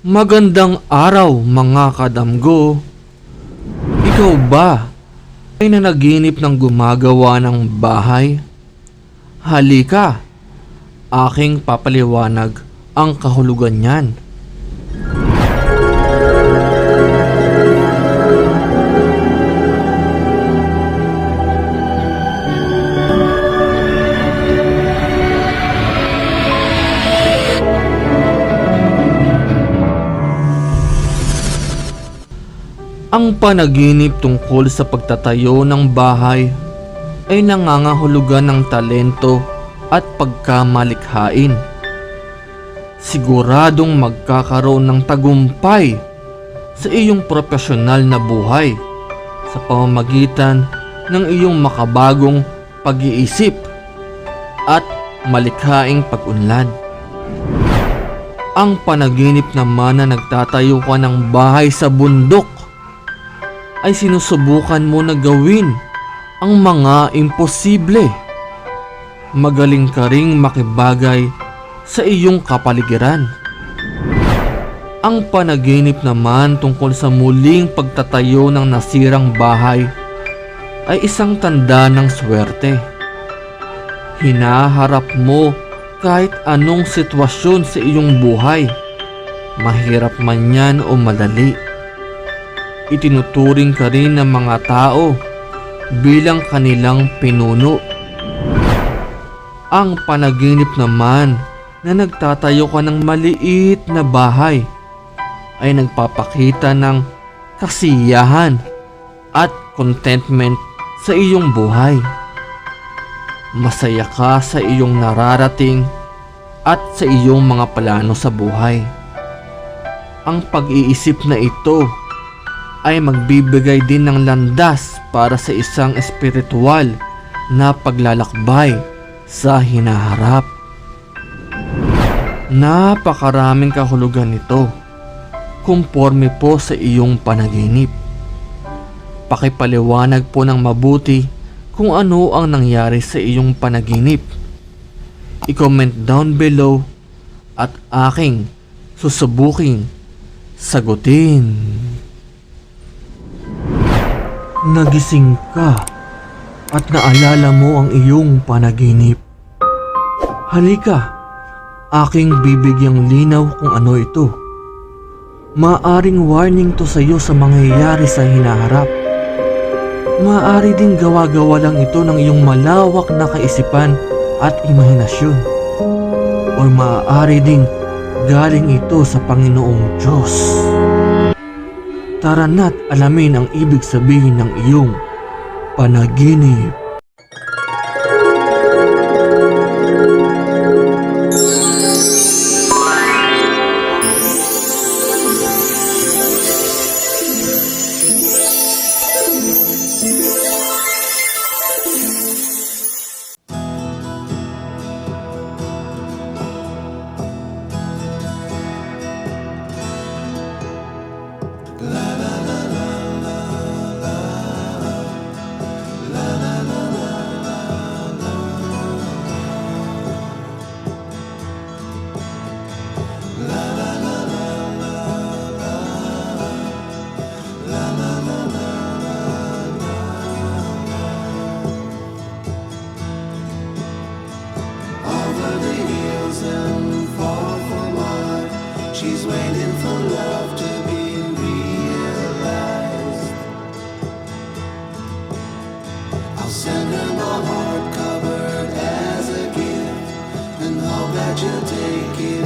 Magandang araw mga kadamgo. Ikaw ba ay nanaginip ng gumagawa ng bahay? Halika, aking papaliwanag ang kahulugan niyan. Ang panaginip tungkol sa pagtatayo ng bahay ay nangangahulugan ng talento at pagkamalikhain. Siguradong magkakaroon ng tagumpay sa iyong profesional na buhay sa pamamagitan ng iyong makabagong pag-iisip at malikhaing pag-unlad. Ang panaginip naman na nagtatayo ka ng bahay sa bundok ay sinusubukan mo na gawin ang mga imposible. Magaling ka ring makibagay sa iyong kapaligiran. Ang panaginip naman tungkol sa muling pagtatayo ng nasirang bahay ay isang tanda ng swerte. Hinaharap mo kahit anong sitwasyon sa iyong buhay, mahirap man yan o madali itinuturing ka rin ng mga tao bilang kanilang pinuno. Ang panaginip naman na nagtatayo ka ng maliit na bahay ay nagpapakita ng kasiyahan at contentment sa iyong buhay. Masaya ka sa iyong nararating at sa iyong mga plano sa buhay. Ang pag-iisip na ito ay magbibigay din ng landas para sa isang espiritual na paglalakbay sa hinaharap. Napakaraming kahulugan nito kumporme po sa iyong panaginip. Pakipaliwanag po ng mabuti kung ano ang nangyari sa iyong panaginip. I-comment down below at aking susubuking sagutin. Nagising ka at naalala mo ang iyong panaginip. Halika, aking bibigyang linaw kung ano ito. Maaring warning to sa iyo sa mangyayari sa hinaharap. Maaari ding gawa-gawa lang ito ng iyong malawak na kaisipan at imahinasyon. O maaari ding galing ito sa Panginoong Diyos. Tara na't alamin ang ibig sabihin ng iyong panaginip. From wide. She's waiting for love to be realized. I'll send her my heart covered as a gift and hope that you'll take it